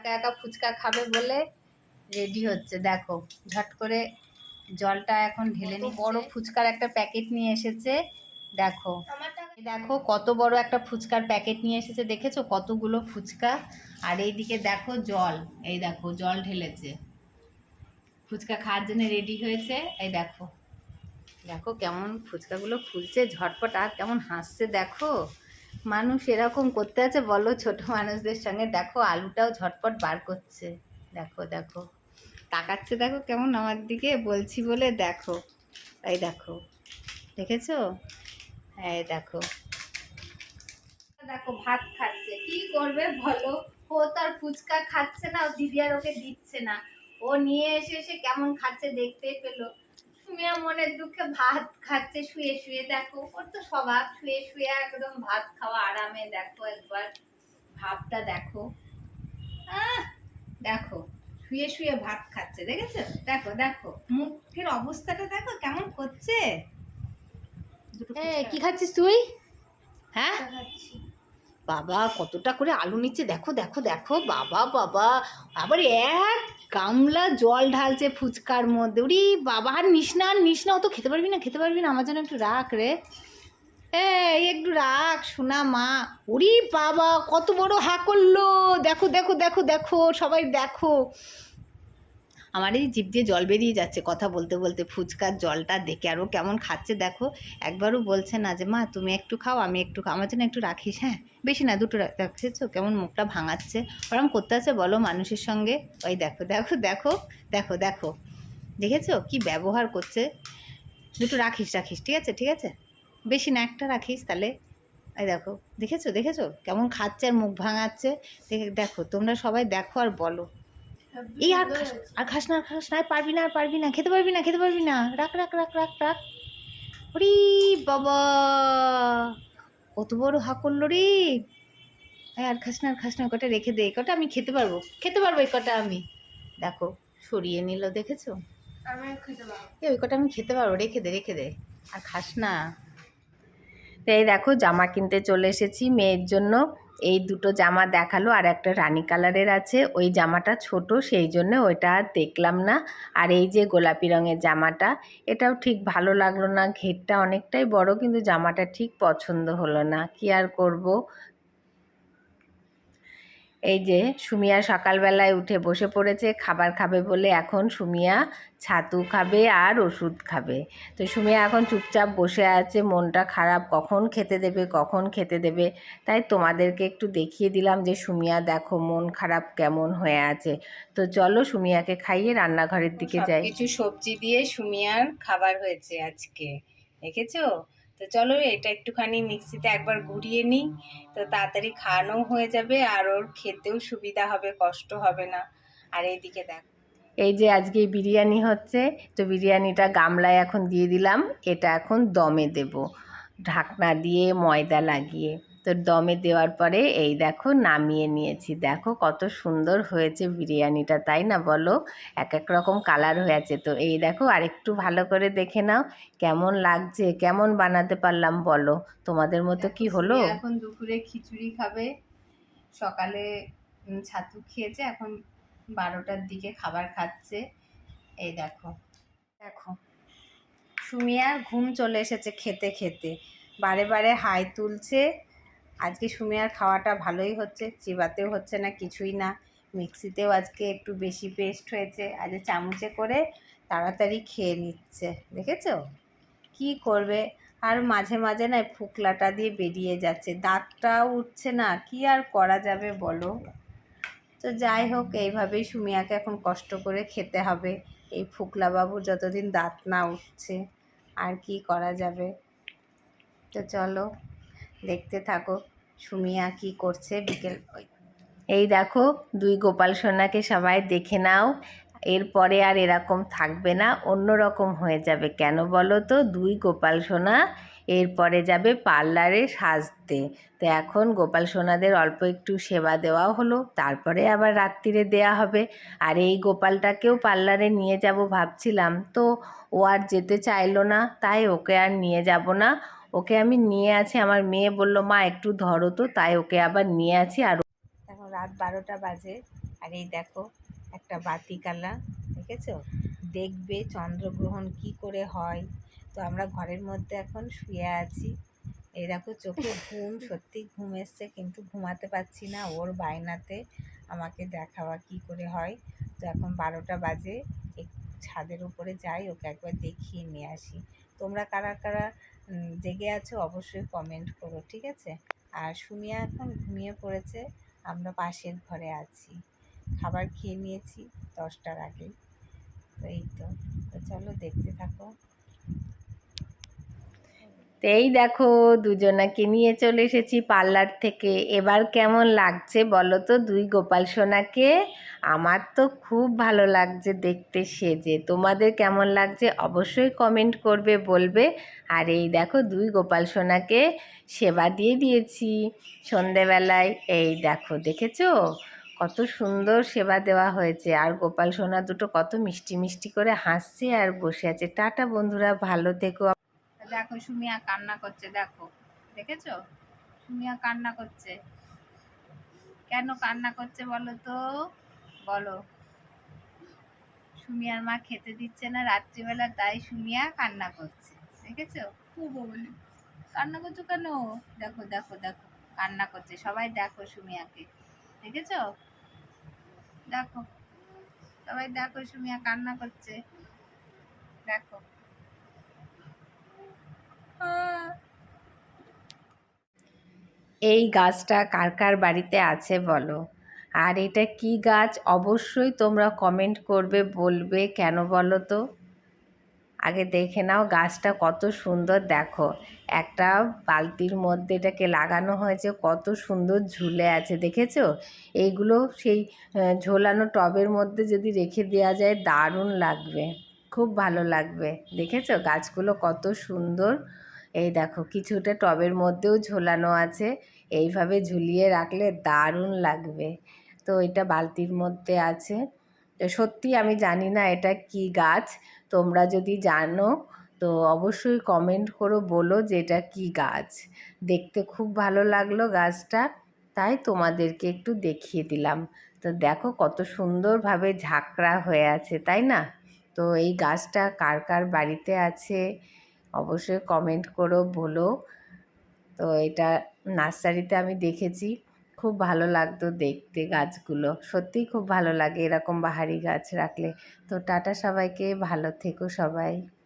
একা একা ফুচকা খাবে বলে রেডি হচ্ছে। দেখো ঝট করে জলটা এখন ঢেলে নি বড় ফুচকার একটা প্যাকেট নিয়ে এসেছে। দেখো দেখো কত বড় একটা ফুচকার প্যাকেট নিয়ে এসেছে। দেখেছ কতগুলো ফুচকা? আর এইদিকে দেখো জল। এই দেখো জল ঢেলেছে। ফুচকা খাওয়ার জন্য রেডি হয়েছে। এই দেখো। দেখো কেমন ফুচকাগুলো ফুলছে ঝটপট আর কেমন হাসছে দেখো। মানুষ এরকম করতে আছে, বলো ছোট মানুষদের সঙ্গে। দেখো, আলুটাও ঝটপট বার করছে। দেখো দেখো। তাকাচ্ছে, দেখো কেমন আমার দিকে। বলছি বলে দেখো। এই দেখো। দেখেছ? এই দেখো। দেখো, ভাত খাচ্ছে। কি করবে বলো? ও তার ফুচকা খাচ্ছে না, ও দিদি আর ওকে দিচ্ছে না। ও নিয়ে এসে এসে কেমন খাচ্ছে দেখতেই পেল। সুমিয়া মনের দুঃখে ভাত খাচ্ছে শুয়ে শুয়ে দেখো। ওর তো স্বভাব শুয়ে শুয়ে একদম ভাত খাওয়া আরামে দেখো একবার। ভাবটা দেখো। দেখো শুয়ে শুয়ে ভাত খাচ্ছে দেখেছ? দেখো দেখো মুখের অবস্থাটা দেখো কেমন করছে কি খাচ্ছিস তুই? হ্যাঁ? বাবা, কতটা করে আলু নিচ্ছে, দেখো দেখো দেখো, বাবা বাবা। আবার এক গামলা জল ঢালছে ফুচকার মধ্যে। উরি বাবা, আর নিস না নিস না অত খেতে পারবি না, খেতে পারবি না, আমার জন্য একটু রাখ রে। এই, একটু রাখ, সোনা মা। উড়ি বাবা, কত বড় হা করল দেখো দেখো দেখো দেখো, সবাই দেখো। আমার এই জিভ দিয়ে জল বেরিয়ে যাচ্ছে কথা বলতে বলতে। ফুচকার জলটা দেখে আরও কেমন খাচ্ছে দেখো। একবারও বলছে না যে, মা, তুমি একটু খাও, আমি একটু খাও। আমার জন্য একটু রাখিস হ্যাঁ? বেশি না, দুটো রাখ- রাখছো? কেমন মুখটা ভাঙাচ্ছে। ওরম করতে আছে, বলো মানুষের সঙ্গে। ওই দেখো দেখো দেখো দেখো দেখো। দেখেছ? কি ব্যবহার করছে? দুটো রাখিস রাখিস, ঠিক আছে ঠিক আছে? বেশি না, একটা রাখিস তাহলে। এই দেখো, দেখেছ দেখেছ? কেমন খাচ্ছে আর মুখ ভাঙাচ্ছে। দেখে, দেখো, তোমরা সবাই দেখো আর বলো। এই আর খাস আর খাস না আর খাস না পারবি না আর পারবি না খেতে পারবি না খেতে পারবি না। রাখ রাখ রাখ রাখ রাখ। ওরে বাবা কত বড় হা করল রে। আর খাস না আর খাস না কটা রেখে দে কটা আমি খেতে পারব খেতে পারব এই কটা আমি। দেখো সরিয়ে নিল দেখেছ? আমি খেতে পারব। ওই কটা আমি খেতে পারব রেখে দে রেখে দে। আর খাস না। তো এই দেখো জামা কিনতে চলে এসেছি মেয়ের জন্য। এই দুটো জামা দেখাল আর একটা রানি কালারের আছে। ওই জামাটা ছোট, সেই জন্য ওইটা দেখলাম না। আর এই যে গোলাপি রঙের জামাটা, এটাও ঠিক ভালো লাগল না। ঘেরটা অনেকটাই বড়, কিন্তু জামাটা ঠিক পছন্দ হলো না। কি আর করব? এই যে সুমিয়া সকালবেলায় উঠে বসে পড়েছে, খাবার খাবে বলে এখন সুমিয়া ছাতু খাবে আর ওষুধ খাবে। তো সুমিয়া এখন চুপচাপ বসে আছে, মনটা খারাপ, কখন খেতে দেবে, কখন খেতে দেবে? তাই তোমাদেরকে একটু দেখিয়ে দিলাম যে সুমিয়া দেখো মন খারাপ কেমন হয়ে আছে। তো চলো সুমিয়াকে খাইয়ে রান্নাঘরের দিকে যাই। কিছু সবজি দিয়ে সুমিয়ার খাবার হয়েছে আজকে। দেখেছ? তো চলো এটা একটুখানি মিক্সিতে একবার ঘুরিয়ে নিই। তো তাড়াতাড়ি খাওয়ানো হয়ে যাবে আর ওর খেতেও সুবিধা হবে, কষ্ট হবে না। আর এইদিকে দেখ। এই যে আজকে বিরিয়ানি হচ্ছে, তো বিরিয়ানিটা গামলায় এখন দিয়ে দিলাম, এটা এখন দমে দেব। ঢাকনা দিয়ে ময়দা লাগিয়ে। তো দমে দেওয়ার পরে এই দেখো নামিয়ে নিয়েছি। দেখো কত সুন্দর হয়েছে বিরিয়ানিটা তাই না বলো? এক এক রকম কালার হয়েছে তো এই দেখো আরেকটু ভালো করে দেখে নাও কেমন লাগছে কেমন বানাতে পারলাম বলো? তোমাদের মতো কি হলো? এখন দুপুরে খিচুড়ি খাবে। সকালে ছাতু খেয়েছে এখন বারোটার দিকে খাবার খাচ্ছে। এই দেখো। দেখো সুমিয়ার ঘুম চলে এসেছে খেতে খেতে। বারে বারে হাই তুলছে আজকে সুমিয়ার খাওয়াটা ভালোই হচ্ছে, চিবাতেও হচ্ছে না, কিছুই না। মিক্সিতেও আজকে একটু বেশি পেস্ট হয়েছে। আজ চামচে করে তাড়াতাড়ি খেয়ে নিচ্ছে, দেখেছ? কি করবে? আর মাঝে মাঝে না ফুকলাটা দিয়ে বেরিয়ে যাচ্ছে, দাঁতটাও উঠছে না, কি আর করা যাবে বলো? তো যাই হোক, এইভাবেই সুমিয়াকে এখন কষ্ট করে খেতে হবে। এই ফুকলা বাবুর যতদিন দাঁত না উঠছে, আর কি করা যাবে? তো চলো, দেখতে থাকো। সুমিয়া কি করছে বিকেল এই দেখো, দুই গোপাল সোনাকে সবাই দেখে নাও। এরপরে আর এরকম থাকবে না অন্য রকম হয়ে যাবে। কেন বলো তো? দুই গোপাল সোনা এরপরে যাবে পার্লারে সাজতে। তো এখন গোপাল সোনাদের অল্প একটু সেবা দেওয়া হলো, তারপরে আবার রাত্রিরে দেয়া হবে। আর এই গোপালটাকেও পার্লারে নিয়ে যাব ভাবছিলাম। তো ও আর যেতে চাইলো না, তাই ওকে আর নিয়ে যাব না। ওকে আমি নিয়ে আছি। আমার মেয়ে বলল মা একটু ধরো তো। তাই ওকে আবার নিয়ে আছি আর এখন রাত বারোটা বাজে। আর এই দেখো একটা বাতিকালা দেখেছ? দেখবে চন্দ্রগ্রহণ কি করে হয়। তো আমরা ঘরের মধ্যে এখন শুয়ে আছি। এই দেখো চোখে ঘুম সত্যি ঘুম এসছে কিন্তু ঘুমাতে পারছি না। ওর বায়নাতে আমাকে দেখাওয়া কি করে হয়। তো এখন বারোটা বাজে। ছাদের উপরে যাই ওকে একবার দেখিয়ে নিয়ে আসি। তোমরা কারা কারা জেগে আছো অবশ্যই কমেন্ট করো, ঠিক আছে? আর সুমিয়া এখন ঘুমিয়ে পড়েছে, আমরা পাশের ঘরে আছি। খাবার খেয়ে নিয়েছি দশটার আগে তো এই তো তো চলো দেখতে থাকো। তো এই দেখো, দুজনাকে নিয়ে চলে এসেছি পার্লার থেকে। এবার কেমন লাগছে বলো তো? দুই গোপাল সোনাকে। আমার তো খুব ভালো লাগছে দেখতে সেজে। তোমাদের কেমন লাগছে অবশ্যই কমেন্ট করবে, বলবে। আর এই দেখো, দুই গোপাল সোনাকে সেবা দিয়ে দিয়েছি সন্ধেবেলায়। এই দেখো, দেখেছ? কত সুন্দর সেবা দেওয়া হয়েছে। আর গোপাল সোনা দুটো কত মিষ্টি মিষ্টি করে হাসছে আর বসে আছে। টাটা বন্ধুরা, ভালো থেকো। দেখো সুমিয়া কান্না করছে দেখো। দেখেছ? সুমিয়া কান্না করছে। কেন কান্না করছে বলো তো? বলো। সুমিয়ার মা খেতে দিচ্ছে না রাত্রিবেলা তাই সুমিয়া কান্না করছে। দেখেছ? কান্না করছ কেন? দেখো দেখো দেখো। কান্না করছে। সবাই দেখো সুমিয়াকে। দেখেছ? দেখো। সবাই দেখো সুমিয়া কান্না করছে। দেখো। এই গাছটা কার কার বাড়িতে আছে বলো? আর এটা কি গাছ? অবশ্যই তোমরা কমেন্ট করবে, বলবে, কেন বলো তো? আগে দেখে নাও গাছটা কত সুন্দর, দেখো। একটা বালতির মধ্যে এটাকে লাগানো হয়েছে, কত সুন্দর ঝুলে আছে, দেখেছ? এইগুলো সেই ঝোলানো টবের মধ্যে যদি রেখে দেওয়া যায়, দারুণ লাগবে। খুব ভালো লাগবে, দেখেছ? গাছগুলো কত সুন্দর। এই দেখো, কিছুটা টবের মধ্যেও ঝোলানো আছে। এইভাবে ঝুলিয়ে রাখলে দারুণ লাগবে। তো এটা বালতির মধ্যে আছে। তো সত্যি আমি জানি না এটা কি গাছ। তোমরা যদি জানো, তো অবশ্যই কমেন্ট করো বলো যে এটা কি গাছ। দেখতে খুব ভালো লাগল গাছটা, তাই তোমাদেরকে একটু দেখিয়ে দিলাম। তো দেখো কত সুন্দরভাবে ঝাঁকড়া হয়ে আছে, তাই না? তো এই গাছটা কার কার বাড়িতে আছে? অবশ্যই কমেন্ট করো, বলো। তো এটা নার্সারিতে আমি দেখেছি, খুব ভালো লাগতো দেখতে গাছগুলো। সত্যিই খুব ভালো লাগে এরকম বাহারি গাছ রাখলে। তো টাটা সবাইকে, ভালো থেকো সবাই।